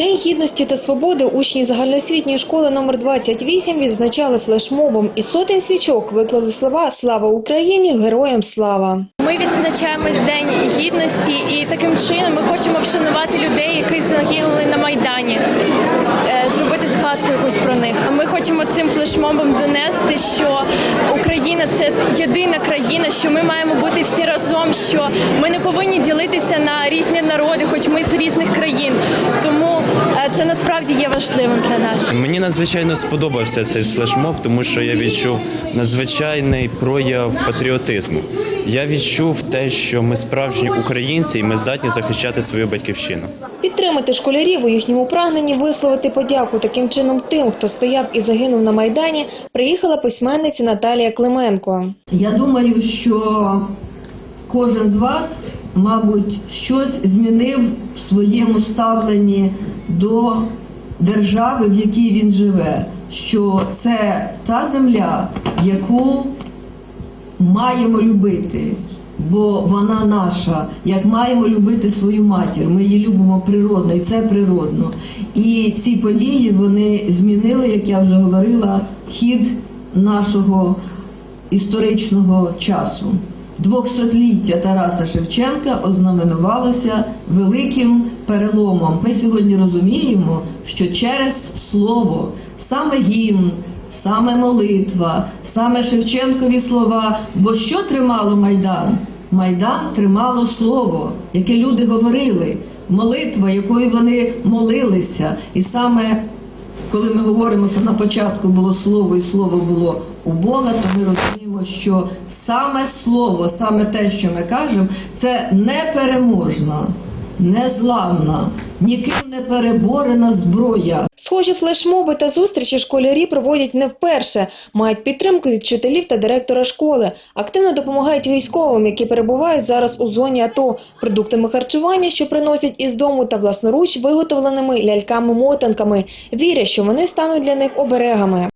гідності та свободи учні загальноосвітньої школи номер 28 відзначали флешмобом і сотень свічок виклали слова «Слава Україні! Героям слава!». Ми відзначаємо День гідності і таким чином ми хочемо вшанувати людей, які загинули на Майдані, е, зробити згадку якусь про них. Ми хочемо цим флешмобом донести, що Україна це єдина країна, що ми маємо бути всі разом, що ми не повинні ділитися на різні народи, хоч ми з різних країн. Тому це насправді є важливим для нас. Мені надзвичайно сподобався цей флешмоб, тому що я відчув надзвичайний прояв патріотизму. Я відчув те, що ми справжні українці і ми здатні захищати свою батьківщину. Підтримати школярів у їхньому прагненні висловити подяку таким чином тим, хто стояв і загинув на Майдані, приїхала письменниця Наталія Клименко. Я думаю, що кожен з вас, мабуть, щось змінив в своєму ставленні до держави, в якій він живе. Що це та земля, яку маємо любити, бо вона наша, як маємо любити свою матір. Ми її любимо природно, і це природно. І ці події вони змінили, як я вже говорила, хід нашого історичного часу. Двохсотліття Тараса Шевченка ознаменувалося великим переломом. Ми сьогодні розуміємо, що через слово, саме гімн, саме молитва, саме Шевченкові слова. Бо що тримало Майдан? Майдан тримало слово, яке люди говорили, молитва, якою вони молилися. І саме коли ми говоримо, що на початку було слово і слово було у Бога, то ми розуміємо, що саме слово, саме те, що ми кажемо, це непереможна, незламна, ніким не переборена зброя. Схожі флешмоби та зустрічі школярі проводять не вперше. Мають підтримку від вчителів та директора школи. Активно допомагають військовим, які перебувають зараз у зоні АТО, продуктами харчування, що приносять із дому, та власноруч виготовленими ляльками-мотанками. Вірять, що вони стануть для них оберегами.